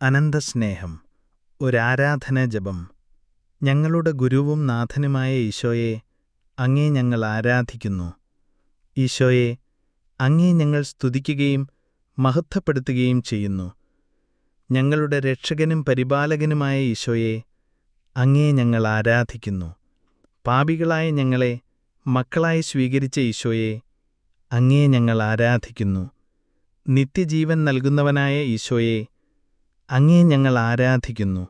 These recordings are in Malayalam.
അനന്തസ്നേഹം ഒരാരാധനാജപം ഞങ്ങളുടെ ഗുരുവും നാഥനുമായ ഈശോയെ അങ്ങേ ഞങ്ങൾ ആരാധിക്കുന്നു. ഈശോയെ അങ്ങേ ഞങ്ങൾ സ്തുതിക്കുകയും മഹത്വപ്പെടുത്തുകയും ചെയ്യുന്നു. ഞങ്ങളുടെ രക്ഷകനും പരിപാലകനുമായ ഈശോയെ അങ്ങേ ഞങ്ങൾ ആരാധിക്കുന്നു. പാപികളായ ഞങ്ങളെ മക്കളായി സ്വീകരിച്ച ഈശോയെ അങ്ങേ ഞങ്ങൾ ആരാധിക്കുന്നു. നിത്യജീവൻ നൽകുന്നവനായ ഈശോയെ അങ്ങേ ഞങ്ങൾ ആരാധിക്കുന്നു.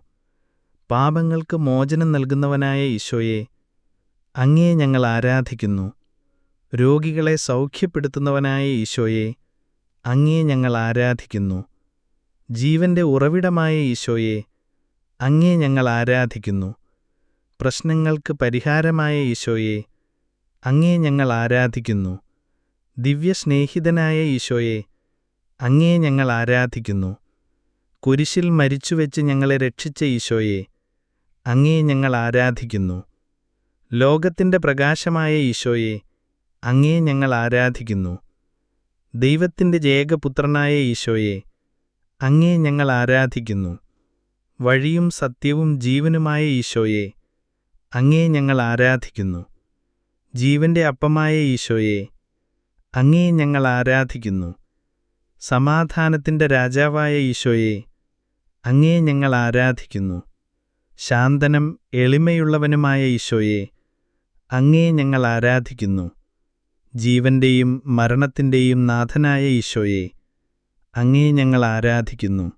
പാപങ്ങൾക്ക് മോചനം നൽകുന്നവനായ ഈശോയെ അങ്ങേ ഞങ്ങൾ ആരാധിക്കുന്നു. രോഗികളെ സൗഖ്യപ്പെടുത്തുന്നവനായ ഈശോയെ അങ്ങേ ഞങ്ങൾ ആരാധിക്കുന്നു. ജീവന്റെ ഉറവിടമായ ഈശോയെ അങ്ങേ ഞങ്ങൾ ആരാധിക്കുന്നു. പ്രശ്നങ്ങൾക്ക് പരിഹാരമായ ഈശോയെ അങ്ങേ ഞങ്ങൾ ആരാധിക്കുന്നു. ദിവ്യസ്നേഹിതനായ ഈശോയെ അങ്ങേ ഞങ്ങൾ ആരാധിക്കുന്നു. കുരിശിൽ മരിച്ചുവെച്ച് ഞങ്ങളെ രക്ഷിച്ച ഈശോയെ അങ്ങേ ഞങ്ങൾ ആരാധിക്കുന്നു. ലോകത്തിന്റെ പ്രകാശമായ ഈശോയെ അങ്ങേ ഞങ്ങൾ ആരാധിക്കുന്നു. ദൈവത്തിന്റെ ജേകപുത്രനായ ഈശോയെ അങ്ങേ ഞങ്ങൾ ആരാധിക്കുന്നു. വഴിയും സത്യവും ജീവനുമായ ഈശോയെ അങ്ങേ ഞങ്ങൾ ആരാധിക്കുന്നു. ജീവന്റെ അപ്പമായ ഈശോയെ അങ്ങേ ഞങ്ങൾ ആരാധിക്കുന്നു. സമാധാനത്തിന്റെ രാജാവായ ഈശോയെ അങ്ങേ ഞങ്ങൾ ആരാധിക്കുന്നു. ശാന്തനം എളിമയുള്ളവനുമായ ഈശോയെ അങ്ങേ ഞങ്ങൾ ആരാധിക്കുന്നു. ജീവന്റെയും മരണത്തിന്റെയും നാഥനായ ഈശോയെ അങ്ങേ ഞങ്ങൾ ആരാധിക്കുന്നു.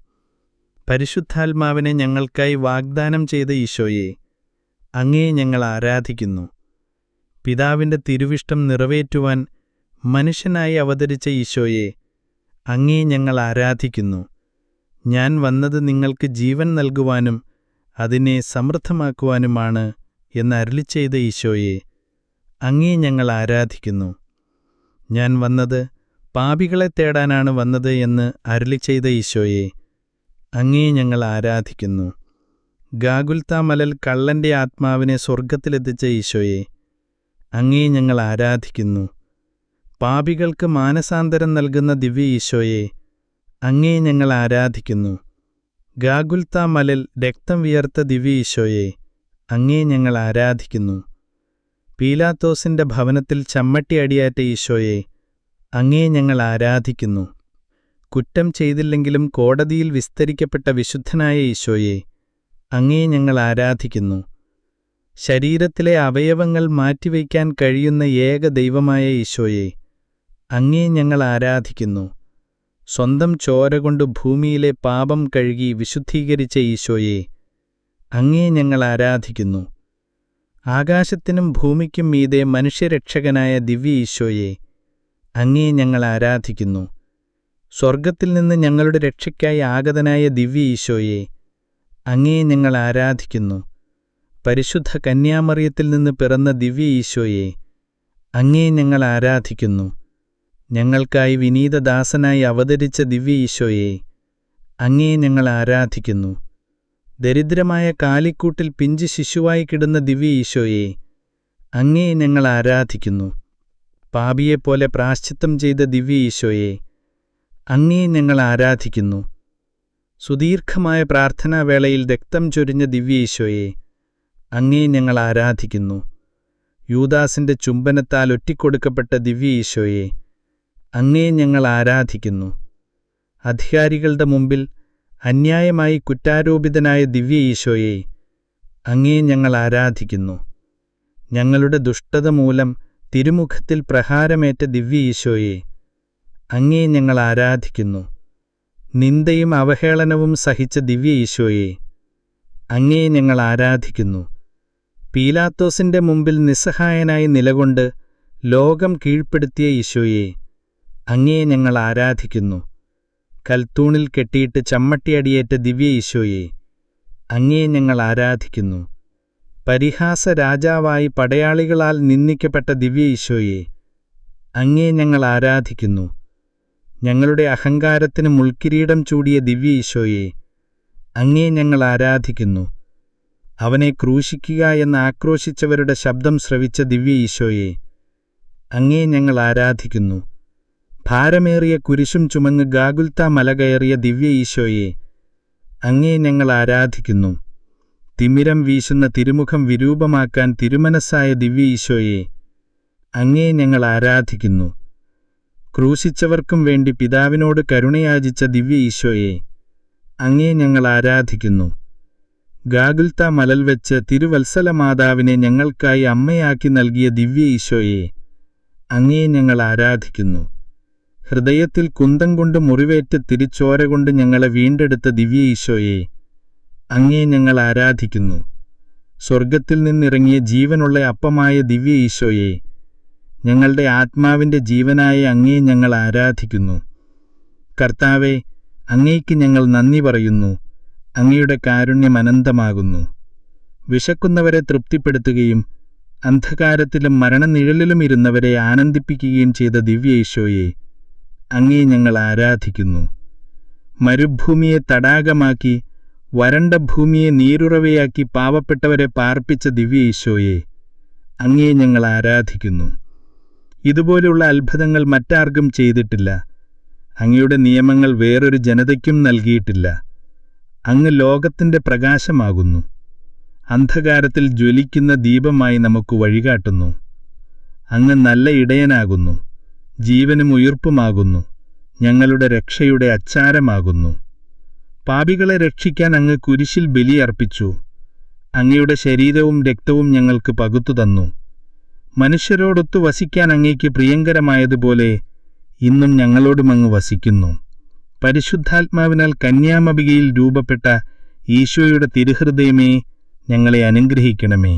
പരിശുദ്ധാത്മാവിനെ ഞങ്ങൾക്കായി വാഗ്ദാനം ചെയ്ത ഈശോയെ അങ്ങേ ഞങ്ങൾ ആരാധിക്കുന്നു. പിതാവിന്റെ തിരുവിഷ്ടം നിറവേറ്റുവാൻ മനുഷ്യനായി അവതരിച്ച ഈശോയെ അങ്ങേ ഞങ്ങൾ ആരാധിക്കുന്നു. ഞാൻ വന്നത് നിങ്ങൾക്ക് ജീവൻ നൽകുവാനും അതിനെ സമൃദ്ധമാക്കുവാനുമാണ് എന്ന് അരുളി ചെയ്ത ഈശോയെ അങ്ങേ ഞങ്ങൾ ആരാധിക്കുന്നു. ഞാൻ വന്നത് പാപികളെ തേടാനാണ് വന്നത് എന്ന് അരുളി ചെയ്ത ഈശോയെ അങ്ങേ ഞങ്ങൾ ആരാധിക്കുന്നു. ഗാഗുൽത്താമലൽ കള്ളന്റെ ആത്മാവിനെ സ്വർഗത്തിലെത്തിച്ച ഈശോയെ അങ്ങേ ഞങ്ങൾ ആരാധിക്കുന്നു. പാപികൾക്ക് മാനസാന്തരം നൽകുന്ന ദിവ്യ ഈശോയെ അങ്ങേ ഞങ്ങൾ ആരാധിക്കുന്നു. ഗാഗുൽത്താമലൽ രക്തം വിയർത്ത ദിവ്യ ഈശോയെ അങ്ങേ ഞങ്ങൾ ആരാധിക്കുന്നു. പീലാത്തോസിന്റെ ഭവനത്തിൽ ചമ്മട്ടി അടിയാറ്റ ഈശോയെ അങ്ങേ ഞങ്ങൾ ആരാധിക്കുന്നു. കുറ്റം ചെയ്തില്ലെങ്കിലും കോടതിയിൽ വിസ്തരിക്കപ്പെട്ട വിശുദ്ധനായ ഈശോയെ അങ്ങേ ഞങ്ങൾ ആരാധിക്കുന്നു. ശരീരത്തിലെ അവയവങ്ങൾ മാറ്റിവയ്ക്കാൻ കഴിയുന്ന ഏക ദൈവമായ ഈശോയെ അങ്ങേ ഞങ്ങൾ ആരാധിക്കുന്നു. സ്വന്തം ചോരകൊണ്ട് ഭൂമിയിലെ പാപം കഴുകി വിശുദ്ധീകരിച്ച ഈശോയെ അങ്ങേ ഞങ്ങൾ ആരാധിക്കുന്നു. ആകാശത്തിനും ഭൂമിക്കും മീതെ മനുഷ്യരക്ഷകനായ ദിവ്യ ഈശോയെ അങ്ങേ ഞങ്ങൾ ആരാധിക്കുന്നു. സ്വർഗത്തിൽ നിന്ന് ഞങ്ങളുടെ രക്ഷയ്ക്കായി ആഗതനായ ദിവ്യ ഈശോയെ അങ്ങേ ഞങ്ങൾ ആരാധിക്കുന്നു. പരിശുദ്ധ കന്യാമറിയത്തിൽ നിന്ന് പിറന്ന ദിവ്യ ഈശോയെ അങ്ങേ ഞങ്ങൾ ആരാധിക്കുന്നു. ഞങ്ങൾക്കായി വിനീതദാസനായി അവതരിച്ച ദിവ്യ ഈശോയെ അങ്ങേ ഞങ്ങൾ ആരാധിക്കുന്നു. ദരിദ്രമായ കാലിക്കൂട്ടിൽ പിഞ്ച് ശിശുവായി കിടന്ന ദിവ്യ ഈശോയെ അങ്ങേ ഞങ്ങൾ ആരാധിക്കുന്നു. പാപിയെപ്പോലെ പ്രാശ്ചിത്തം ചെയ്ത ദിവ്യ ഈശോയെ അങ്ങേ ഞങ്ങൾ ആരാധിക്കുന്നു. സുദീർഘമായ പ്രാർത്ഥനാവേളയിൽ രക്തം ചൊരിഞ്ഞ ദിവ്യ ഈശോയെ അങ്ങേ ഞങ്ങൾ ആരാധിക്കുന്നു. യൂദാസിന്റെ ചുംബനത്താൽ ഒറ്റിക്കൊടുക്കപ്പെട്ട ദിവ്യ ഈശോയെ അങ്ങേ ഞങ്ങൾ ആരാധിക്കുന്നു. അധികാരികളുടെ മുമ്പിൽ അന്യായമായി കുറ്റാരോപിതനായ ദിവ്യ ഈശോയെ അങ്ങേ ഞങ്ങൾ ആരാധിക്കുന്നു. ഞങ്ങളുടെ ദുഷ്ടത മൂലം തിരുമുഖത്തിൽ പ്രഹാരമേറ്റ ദിവ്യ ഈശോയെ അങ്ങേ ഞങ്ങൾ ആരാധിക്കുന്നു. നിന്ദയും അവഹേളനവും സഹിച്ച ദിവ്യ ഈശോയെ അങ്ങേ ഞങ്ങൾ ആരാധിക്കുന്നു. പീലാത്തോസിന്റെ മുമ്പിൽ നിസ്സഹായനായി നിലകൊണ്ട് ലോകം കീഴ്പ്പെടുത്തിയ ഈശോയെ അങ്ങേ ഞങ്ങൾ ആരാധിക്കുന്നു. കൽത്തൂണിൽ കെട്ടിയിട്ട് ചമ്മട്ടിയടിയേറ്റ ദിവ്യ ഈശോയെ അങ്ങേയെ ഞങ്ങൾ ആരാധിക്കുന്നു. പരിഹാസ രാജാവായി പടയാളികളാൽ നിന്ദിക്കപ്പെട്ട ദിവ്യ ഈശോയെ അങ്ങേ ഞങ്ങൾ ആരാധിക്കുന്നു. ഞങ്ങളുടെ അഹങ്കാരത്തിന് മുൾക്കിരീടം ചൂടിയ ദിവ്യ ഈശോയെ അങ്ങേ ഞങ്ങൾ ആരാധിക്കുന്നു. അവനെ ക്രൂശിക്കുക എന്ന് ആക്രോശിച്ചവരുടെ ശബ്ദം ശ്രവിച്ച ദിവ്യ ഈശോയെ അങ്ങേ ഞങ്ങൾ ആരാധിക്കുന്നു. ഭാരമേറിയ കുരിശും ചുമങ്ങ് ഗാഗുൽത്ത മലകയറിയ ദിവ്യ ഈശോയെ അങ്ങേ ഞങ്ങൾ ആരാധിക്കുന്നു. തിമിരം വീശുന്ന തിരുമുഖം വിരൂപമാക്കാൻ തിരുമനസ്സായ ദിവ്യ ഈശോയെ അങ്ങേ ഞങ്ങൾ ആരാധിക്കുന്നു. ക്രൂശിച്ചവർക്കും വേണ്ടി പിതാവിനോട് കരുണയാചിച്ച ദിവ്യ ഈശോയെ അങ്ങേ ഞങ്ങൾ ആരാധിക്കുന്നു. ഗാഗുൽത്ത മലൽ വെച്ച് തിരുവത്സല മാതാവിനെ ഞങ്ങൾക്കായി അമ്മയാക്കി നൽകിയ ദിവ്യ ഈശോയെ അങ്ങേ ഞങ്ങൾ ആരാധിക്കുന്നു. ഹൃദയത്തിൽ കുന്തം കൊണ്ട് മുറിവേറ്റ് തിരിച്ചോര കൊണ്ട് ഞങ്ങളെ വീണ്ടെടുത്ത ദിവ്യ ഈശോയെ അങ്ങേ ഞങ്ങൾ ആരാധിക്കുന്നു. സ്വർഗത്തിൽ നിന്നിറങ്ങിയ ജീവനുള്ള അപ്പമായ ദിവ്യ ഈശോയെ ഞങ്ങളുടെ ആത്മാവിന്റെ ജീവനായ അങ്ങേ ഞങ്ങൾ ആരാധിക്കുന്നു. കർത്താവെ അങ്ങേക്ക് ഞങ്ങൾ നന്ദി പറയുന്നു. അങ്ങയുടെ കാരുണ്യം അനന്തമാകുന്നു. വിശക്കുന്നവരെ തൃപ്തിപ്പെടുത്തുകയും അന്ധകാരത്തിലും മരണനിഴലിലും ഇരുന്നവരെ ആനന്ദിപ്പിക്കുകയും ചെയ്ത ദിവ്യ ഈശോയെ അങ്ങേ ഞങ്ങൾ ആരാധിക്കുന്നു. മരുഭൂമിയെ തടാകമാക്കി വരണ്ട ഭൂമിയെ നീരുറവയാക്കി പാവപ്പെട്ടവരെ പാർപ്പിച്ച ദിവ്യ ഈശോയെ അങ്ങേ ഞങ്ങൾ ആരാധിക്കുന്നു. ഇതുപോലെയുള്ള അത്ഭുതങ്ങൾ മറ്റാർക്കും ചെയ്തിട്ടില്ല. അങ്ങയുടെ നിയമങ്ങൾ വേറൊരു ജനതയ്ക്കും നൽകിയിട്ടില്ല. അങ്ങ് ലോകത്തിന്റെ പ്രകാശമാകുന്നു. അന്ധകാരത്തിൽ ജ്വലിക്കുന്ന ദീപമായി നമുക്ക് വഴികാട്ടുന്നു. അങ്ങ് നല്ല ഇടയനാകുന്നു. ജീവനും ഉയിർപ്പുമാകുന്നു. ഞങ്ങളുടെ രക്ഷയുടെ അച്ചാരമാകുന്നു. പാപികളെ രക്ഷിക്കാൻ അങ്ങ് കുരിശിൽ ബലിയർപ്പിച്ചു അങ്ങയുടെ ശരീരവും രക്തവും ഞങ്ങൾക്ക് പകുത്തു തന്നു. മനുഷ്യരോടൊത്തു വസിക്കാൻ അങ്ങേക്ക് പ്രിയങ്കരമായതുപോലെ ഇന്നും ഞങ്ങളോടും അങ്ങ് വസിക്കുന്നു. പരിശുദ്ധാത്മാവിനാൽ കന്യാമബികയിൽ രൂപപ്പെട്ട ഈശോയുടെ തിരുഹൃദയമേ ഞങ്ങളെ അനുഗ്രഹിക്കണമേ.